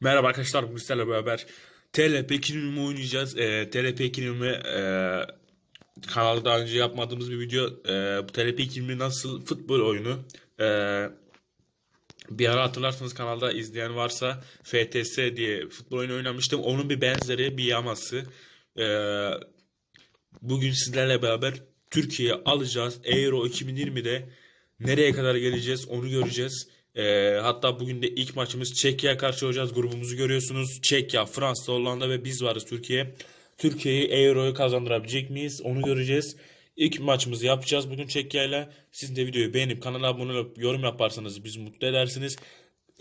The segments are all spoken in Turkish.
Merhaba arkadaşlar, sizlerle beraber TLP 2'nin oynayacağız. Ee, TLP 2'nin e, kanalda daha önce yapmadığımız bir video. Bu TLP 2'nin nasıl futbol oyunu. Ee, bir ara hatırlarsanız kanalda izleyen varsa FTS diye futbol oyunu oynamıştım. Onun bir benzeri, bir yaması. Ee, bugün sizlerle beraber Türkiye'ye alacağız. Euro 2020'de nereye kadar geleceğiz onu göreceğiz. Ee, hatta bugün de ilk maçımız Çekya'ya karşı olacağız. Grubumuzu görüyorsunuz. Çekya, Fransa, Hollanda ve biz varız Türkiye. Türkiye'yi Euro'yu kazandırabilecek miyiz? Onu göreceğiz. İlk maçımızı yapacağız bugün Çekya ile. Siz de videoyu beğenip kanala abone olup yorum yaparsanız bizi mutlu edersiniz.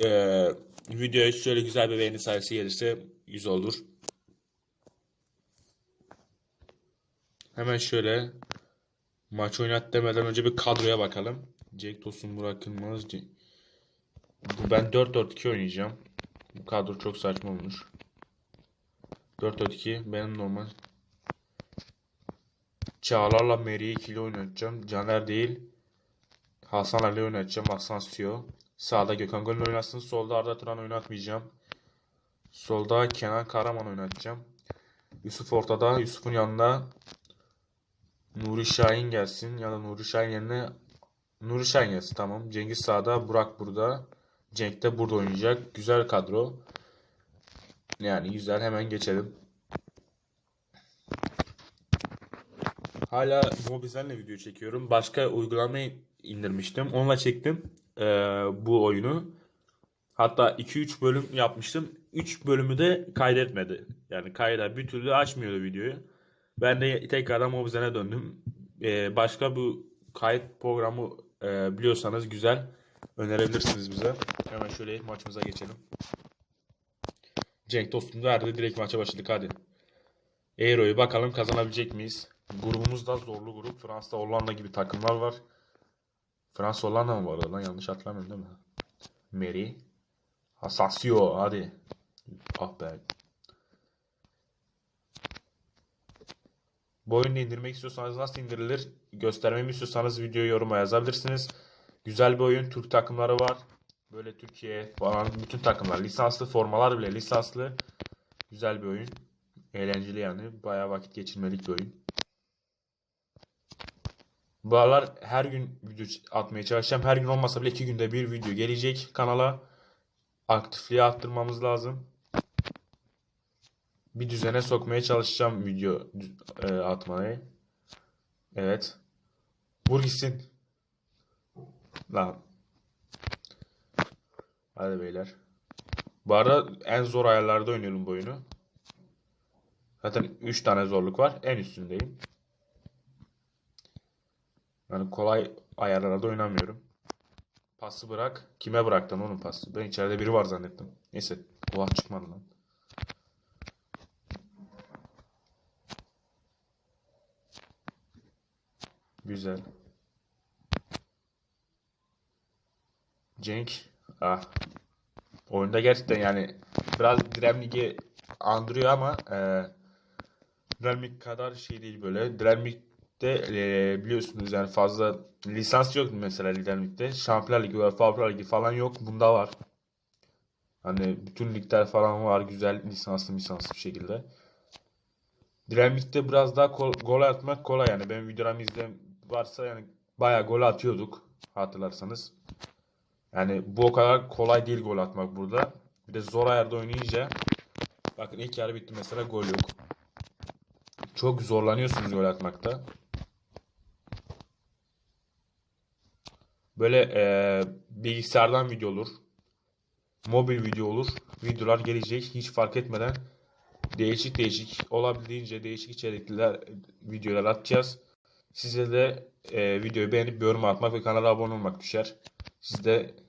Ee, videoya şöyle güzel bir beğeni sayısı gelirse güzel olur. Hemen şöyle maç oynat demeden önce bir kadroya bakalım. Cenk Tosun, Burak Yılmaz. Ben 4-4-2 oynayacağım. Bu kadro çok saçma olmuş. 4-4-2 benim normal. Çağlar'la Meri'yi ikili oynatacağım. Caner değil. Hasan Ali oynatacağım. Asensio. Sağda Gökhan Gönül oynasın. Solda Arda Turan oynatmayacağım. Solda Kenan Karaman oynatacağım. Yusuf ortada. Yusuf'un yanında Nuri Şahin gelsin ya da Nuri Şahin yerine Nuri Şahin gelsin tamam. Cengiz sağda, Burak burada. Cenk de burada oynayacak. Güzel kadro. Yani güzel hemen geçelim. Hala Mobizen'le video çekiyorum. Başka uygulamayı indirmiştim. Onunla çektim eee, bu oyunu. Hatta 2-3 bölüm yapmıştım. 3 bölümü de kaydetmedi. Yani kayda bir türlü açmıyordu videoyu. Ben de tekrardan Mobizen'e döndüm. Eee, başka bu kayıt programı eee, biliyorsanız güzel önerebilirsiniz bize. Hemen şöyle maçımıza geçelim. Cenk Tosun verdi. Direkt maça başladık hadi. Euro'yu bakalım kazanabilecek miyiz? Grubumuzda zorlu grup. Fransa, Hollanda gibi takımlar var. Fransa, Hollanda mı vardı lan? Yanlış hatırlamıyorum değil mi? Meri. Asensio hadi. Ah be. Bu oyunu indirmek istiyorsanız nasıl indirilir? Göstermemi istiyorsanız videoyu yoruma yazabilirsiniz. Güzel bir oyun. Türk takımları var. Böyle Türkiye falan bütün takımlar. Lisanslı formalar bile lisanslı. Güzel bir oyun. Eğlenceli yani. Bayağı vakit geçirmelik bir oyun. Bu aralar her gün video atmaya çalışacağım. Her gün olmasa bile iki günde bir video gelecek kanala. Aktifliği arttırmamız lazım. Bir düzene sokmaya çalışacağım video e, atmayı. Evet. Vur gitsin. Lan. Hadi beyler. Bu arada en zor ayarlarda oynuyorum bu oyunu. Zaten 3 tane zorluk var. En üstündeyim. Yani kolay ayarlarda oynamıyorum. Pası bırak. Kime bıraktın onun pası? Ben içeride biri var zannettim. Neyse. Oha çıkmadı lan. Güzel. Cenk. Ah. Oyunda gerçekten yani biraz Dremlik'i andırıyor ama e, Dremlik kadar şey değil böyle. Dremlik'te e, biliyorsunuz yani fazla lisans yok mesela Dremlik'te. Şampiyonlar Ligi var, Avrupa Ligi falan yok. Bunda var. Hani bütün ligler falan var güzel lisanslı lisanslı bir şekilde. Dremlik'te biraz daha kol- gol atmak kolay yani. Ben videolarımı izleyen varsa yani bayağı gol atıyorduk hatırlarsanız. Yani bu o kadar kolay değil gol atmak burada. Bir de zor ayarda oynayınca bakın ilk yarı bitti mesela gol yok. Çok zorlanıyorsunuz gol atmakta. Böyle e, bilgisayardan video olur. Mobil video olur. Videolar gelecek hiç fark etmeden değişik değişik olabildiğince değişik içerikler videolar atacağız. Size de e, videoyu beğenip yorum atmak ve kanala abone olmak düşer. Siz de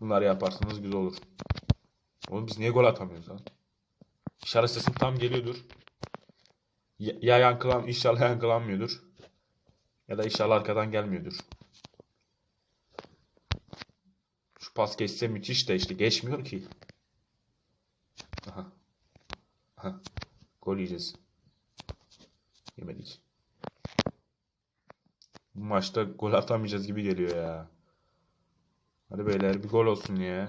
bunları yaparsanız güzel olur. Oğlum biz niye gol atamıyoruz lan? İşaret sesim tam geliyordur. Ya, ya yankılan, inşallah yankılanmıyordur. Ya da inşallah arkadan gelmiyordur. Şu pas geçse müthiş de işte geçmiyor ki. Aha. Aha. Gol yiyeceğiz. Yemedik. Bu maçta gol atamayacağız gibi geliyor ya. Hadi beyler bir gol olsun ya.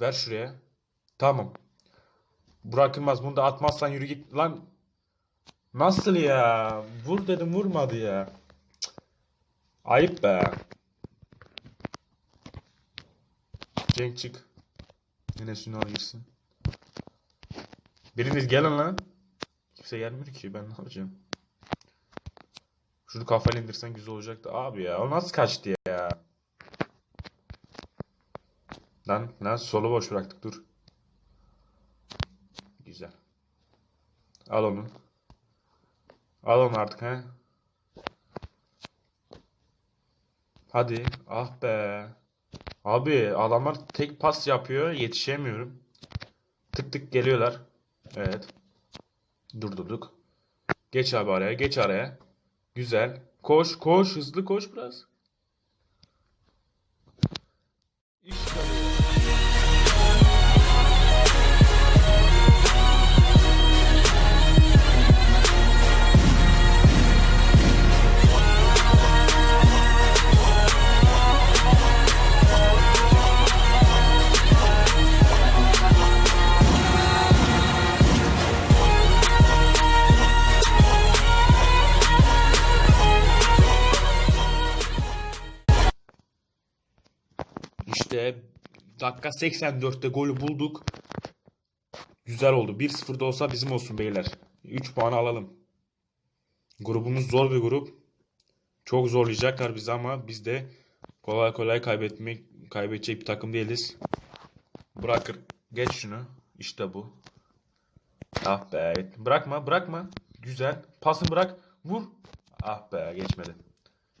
Ver şuraya. Tamam. Burak Yılmaz bunu da atmazsan yürü git. Lan nasıl ya? Vur dedim vurmadı ya. Cık. Ayıp be. Cenk çık. Yine Sünal girsin. Biriniz gelin lan. Kimse gelmiyor ki ben ne yapacağım? Şunu kafayla indirsen güzel olacaktı. Abi ya o nasıl kaçtı ya? Lan lan solu boş bıraktık dur. Güzel. Al onu. Al onu artık he. Hadi. Ah be. Abi adamlar tek pas yapıyor. Yetişemiyorum. Tık tık geliyorlar. Evet. Durdurduk. Geç abi araya. Geç araya. Güzel. Koş koş. Hızlı koş biraz. Dakika 84'te golü bulduk. Güzel oldu. 1-0'da olsa bizim olsun beyler. 3 puan alalım. Grubumuz zor bir grup. Çok zorlayacaklar bizi ama biz de kolay kolay kaybetmek kaybedecek bir takım değiliz. Bırakır. Geç şunu. İşte bu. Ah be. Bırakma, bırakma. Güzel. Pasını bırak. Vur. Ah be, geçmedi.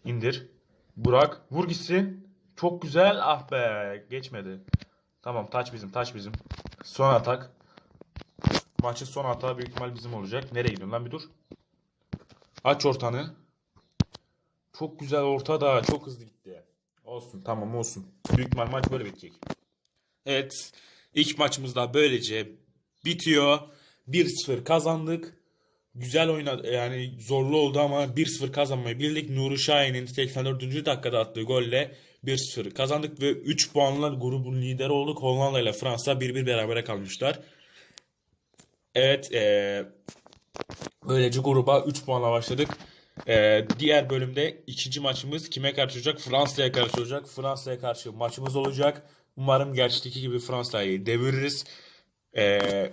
İndir. Bırak. Vur gitsin. Çok güzel. Ah be, geçmedi. Tamam, taç bizim, taç bizim. Son atak. Maçın son atağı büyük ihtimal bizim olacak. Nereye gidiyorsun lan bir dur. Aç ortanı. Çok güzel orta da çok hızlı gitti. Olsun tamam olsun. Büyük ihtimal maç böyle bitecek. Evet. ilk maçımız da böylece bitiyor. 1-0 kazandık. Güzel oynadı. Yani zorlu oldu ama 1-0 kazanmayı bildik. Nuri Şahin'in 84. dakikada attığı golle 1-0 kazandık ve 3 puanla grubun lideri olduk. Hollanda ile Fransa 1-1 berabere kalmışlar. Evet, eee, böylece gruba 3 puanla başladık. Eee, diğer bölümde ikinci maçımız kime karşı olacak? Fransa'ya karşı olacak. Fransa'ya karşı maçımız olacak. Umarım gerçekteki gibi Fransa'yı deviririz. Eee,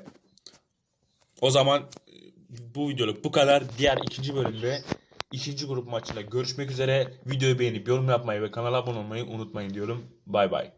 o zaman bu videoluk bu kadar. Diğer ikinci bölümde ikinci grup maçında görüşmek üzere. Videoyu beğenip yorum yapmayı ve kanala abone olmayı unutmayın diyorum. Bay bay.